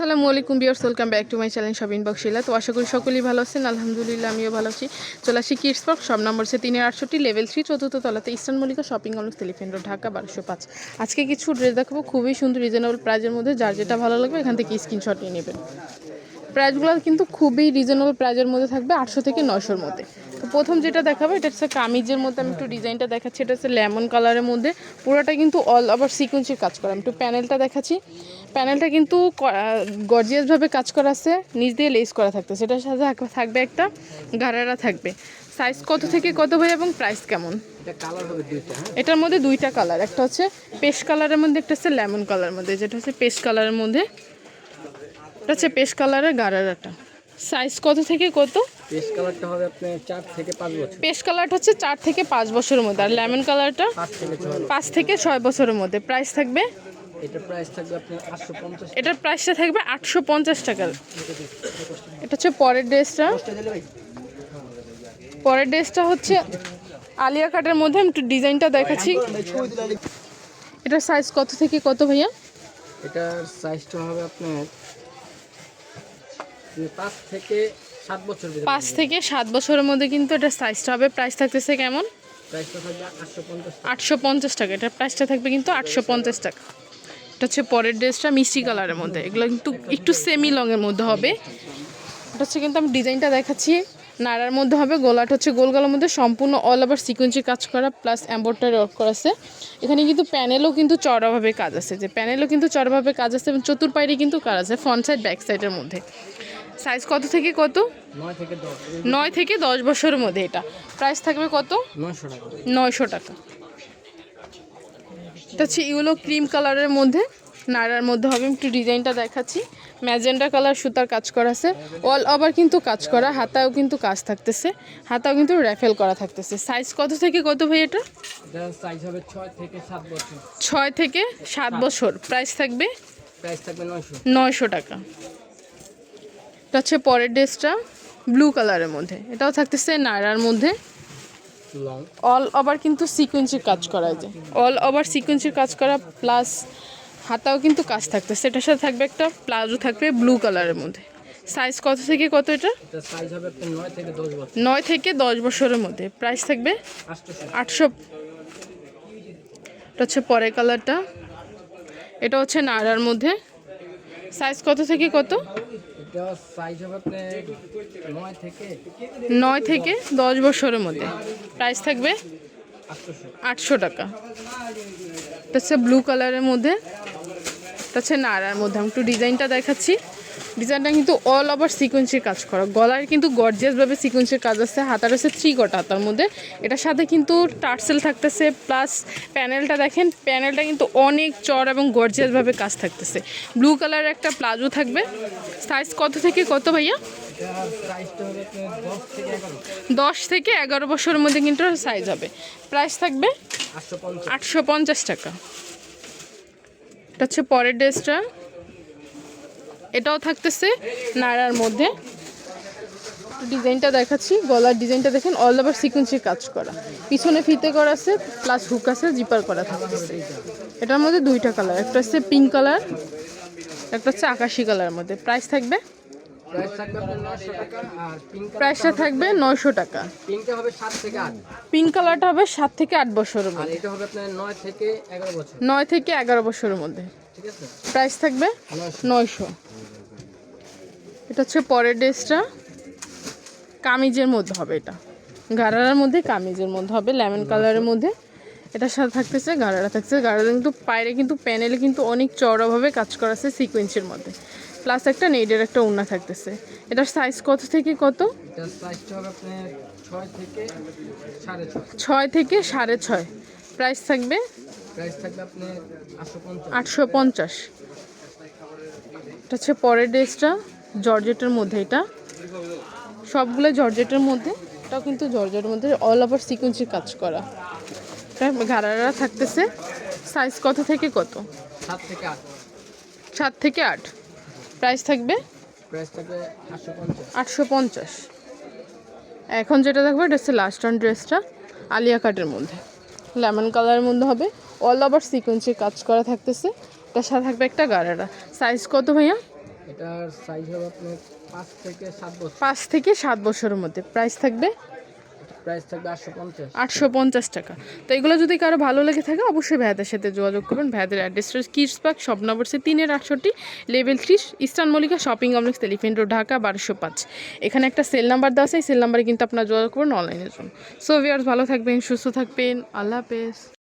আসসালামু আলাইকুম viewers welcome back to my channel shopping box শিলা তো আশা করি সকলেই ভালো আছেন, আলহামদুলিল্লাহ আমিও ভালো আছি। চলে আসি কিডস পার্ক সব নম্বর হচ্ছে তিনের আটষট্টি লেভেল থ্রি চতুর্থ তলাতে eastern Mallika shopping complex elephant road Dhaka বারোশো পাঁচ। আজকে কিছু ড্রেস দেখাবো, খুবই সুন্দর রিজনেবল প্রাইজের মধ্যে। যার যেটা ভালো লাগবে, এখান থেকে স্ক্রিনশট নিয়ে নেবেন। প্রাইসগুলো কিন্তু খুবই রিজনেবল প্রাইজের মধ্যে থাকবে, আটশো থেকে নশোর মধ্যে। তো প্রথম যেটা দেখাবো এটা হচ্ছে কামিজের মধ্যে আমি একটু ডিজাইনটা দেখাচ্ছি। এটা হচ্ছে লেমন কালারের মধ্যে। পুরোটা কিন্তু অল ওভার সিকুয়েন্সের কাজ করা। আমি একটু প্যানেলটা দেখাচ্ছি। প্যানেলটা কিন্তু গর্জিয়াসভাবে কাজ করা আছে। নিচ দিয়ে লেস করা থাকতে। সেটার সাথে থাক- থাকবে একটা গারারা থাকবে। সাইজ কত থেকে কত হয় এবং প্রাইস কেমন? হ্যাঁ? এটার মধ্যে দুইটা কালার একটা হচ্ছে পেস্ট কালারের মধ্যে একটা হচ্ছে লেমন কালারের মধ্যে। যেটা হচ্ছে পেস্ট কালারের মধ্যে এটা হচ্ছে পেস্ট কালারের গারারাটা। সাইজ কত থেকে কত? পেস্ট কালারটা হবে আপনার চার থেকে পাঁচ বছর। পেস্ট কালারটা হচ্ছে চার থেকে পাঁচ বছরের মধ্যে। আর লেমন কালারটা পাঁচ থেকে ছয় পাঁচ থেকে ছয় বছরের মধ্যে। প্রাইস থাকবে? এটার প্রাইস থাকবে আপনার আটশো পঞ্চাশ। এটার প্রাইসটা থাকবে আটশো পঞ্চাশ টাকার এটা হচ্ছে পরের ড্রেসটা। পরের ড্রেসটা হচ্ছে আলিয়া কাটের মধ্যে। আমি একটু ডিজাইনটা দেখাচ্ছি। এটার সাইজ কত থেকে কত ভাইয়া? এটার সাইজটা হবে আপনার পাঁচ থেকে সাত বছর পাঁচ থেকে সাত বছরের মধ্যে কিন্তু এটা সাইজটা হবে। প্রাইস থাকতেছে কেমন? আটশো পঞ্চাশ টাকা। এটার প্রাইসটা থাকবে কিন্তু আটশো পঞ্চাশ টাকা। এটা হচ্ছে পরের ড্রেসটা মিষ্টি কালারের মধ্যে। এগুলো কিন্তু একটু সেমি লংয়ের মধ্যে হবে। এটা হচ্ছে কিন্তু আমি ডিজাইনটা দেখাচ্ছি। নাড়ার মধ্যে হবে গোলাটা হচ্ছে গোল গলার মধ্যে। সম্পূর্ণ অল ওভার সিকুয়েন্সি কাজ করা প্লাস এম্বয়ডারি ওয়ার্ক করা আছে। এখানে কিন্তু প্যানেলও কিন্তু চড়াভাবে কাজ আছে। যে প্যানেলও কিন্তু চড়াভাবে কাজ আছে এবং চতুর্পাইরে কিন্তু কাজ আছে ফ্রন্ট সাইড ব্যাক সাইডের মধ্যে। সাইজ কত থেকে কত? নয় থেকে দশ। বছরের মধ্যে এটা। প্রাইস থাকবে কত? নয়শো টাকা। এটা হচ্ছে ইউলো ক্রিম কালারের মধ্যে নাড়ার মধ্যে হবে। একটু ডিজাইনটা দেখাচ্ছি। ম্যাজেন্ডা কালার সুতার কাজ করা আছে। অল ওভার কিন্তু কাজ করা হাতাও কিন্তু কাজ থাকতেছে। হাতাও কিন্তু র্যাফেল করা থাকতেছে। সাইজ কত থেকে কত ভাই এটা? ছয় থেকে সাত বছর। প্রাইস থাকবে? প্রাইস থাকবে নয়শো। নয়শো টাকা। এটা হচ্ছে পরের ড্রেসটা ব্লু কালারের মধ্যে। এটাও থাকতেছে নাড়ার মধ্যে। অল ওভার কিন্তু সিকুয়েন্সের কাজ করা যায় অল ওভার সিকুয়েন্সের কাজ করা প্লাস হাতাও কিন্তু কাজ থাকতে সেটার সাথে থাকবে একটা প্লাজো থাকবে ব্লু কালারের মধ্যে। সাইজ কত থেকে কত এটা? নয় থেকে দশ বছরের মধ্যে। প্রাইস থাকবে আটশো এটা হচ্ছে পরের কালারটা। এটা হচ্ছে নাড়ার মধ্যে। সাইজ কত থেকে কত? এটা সাইজ হবে আপনার নয় থেকে? নয় থেকে দশ বছরের মধ্যে। প্রাইস থাকবে আটশো। টাকা। এটা হচ্ছে ব্লু কালারের মধ্যে। এটা হচ্ছে নাড়ার মধ্যে। আমি একটু ডিজাইনটা দেখাচ্ছি। ডিজাইনটা কিন্তু অল ওভার সিকোয়েন্সের কাজ করা। গলায় কিন্তু গর্জিয়াসভাবে সিকোয়েন্সের কাজ আছে। হাতার হচ্ছে থ্রি কটা হাতার মধ্যে। এটার সাথে কিন্তু টার্সেল থাকতেছে প্লাস প্যানেলটা দেখেন প্যানেলটা কিন্তু অনেক চড় এবং গর্জিয়াসভাবে কাজ থাকতেছে। ব্লু কালারের একটা প্লাজো থাকবে। সাইজ কত থেকে কত ভাইয়া? দশ থেকে এগারো বছরের মধ্যে কিন্তু সাইজ হবে। প্রাইস থাকবে আটশো পঞ্চাশ টাকা। এটা হচ্ছে পরের ড্রেসটা এটাও থাকতেছে নাড়ার মধ্যে। ডিজাইনটা দেখাচ্ছি, গলার ডিজাইনটা দেখেন অল ওভার সিকুয়েন্সের কাজ করা। পিছনে ফিতে করা আছে প্লাস হুক আছে জিপার করা থাকতেছে। এটার মধ্যে দুইটা কালার একটা হচ্ছে পিঙ্ক কালার একটা হচ্ছে আকাশি কালারের মধ্যে। প্রাইস থাকবে প্রাইসটা থাকবে নয়শো টাকা পিঙ্কটা হবে সাত থেকে আট। পিঙ্ক কালারটা হবে সাত থেকে আট বছরের মধ্যে। এটা হবে আপনার নয় থেকে এগারো বছর। নয় থেকে এগারো বছরের মধ্যে। ঠিক আছে? প্রাইস থাকবে নয়শো। এটা হচ্ছে পরের ড্রেসটা। কামিজের মধ্যে হবে এটা। গারারার মধ্যে কামিজের মধ্যে হবে লেমন কালারের মধ্যে। এটার সাথে থাকতেছে গারারা থাকছে গারারা কিন্তু পায়রে কিন্তু প্যানেলে কিন্তু অনেক চওড়াভাবে কাজ করা আছে সিকোয়েন্সের মধ্যে। প্লাস একটা নেডের একটা ওড়না থাকতেছে। এটার সাইজ কত থেকে কত? ছয় থেকে সাড়ে ছয়। প্রাইস থাকবে? আটশো পঞ্চাশ। এটা হচ্ছে পরের ড্রেসটা জর্জেটের মধ্যে এটা। সবগুলো জর্জেটের মধ্যে এটাও কিন্তু জর্জেটের মধ্যে অল ওভার সিকুয়েন্সের কাজ করা। ঘাড়ারা থাকতেছে। সাইজ কত থেকে কত? সাত থেকে আট। সাত থেকে আট। প্রাইস থাকবে? আটশো পঞ্চাশ। এখন যেটা দেখব এটা হচ্ছে লাস্ট অন ড্রেসটা আলিয়া কাটের মধ্যে। লেমন কালারের মধ্যে হবে। অল ওভার সিকোয়েন্সের কাজ করা থাকতেছে। তার সাথে থাকবে একটা গাড়ারা সাইজ কত ভাইয়া? এটার সাইজ হবে আপনার পাঁচ থেকে সাত বছর। পাঁচ থেকে সাত বছরের মধ্যে। প্রাইস থাকবে প্রাইস থাকবে আটশো পঞ্চাশ। আটশো পঞ্চাশ টাকা। তো এগুলো যদি কারও ভালো লেগে থাকে, অবশ্যই ভাইয়াদের সাথে যোগাযোগ করবেন। ভাইয়াদের অ্যাড্রেসটা কিডস পার্ক সব সে তিনের আটষট্টি level three eastern Mallika shopping complex elephant road Dhaka বারোশো পাঁচ। এখানে একটা সেল নাম্বার দেওয়া আছে, এই সেল নাম্বারে কিন্তু আপনারা যোগাযোগ করবেন অনলাইনের জন্য। সো ভিয়ার্স ভালো থাকবেন, সুস্থ থাকবেন, আল্লাহ হাফেজ।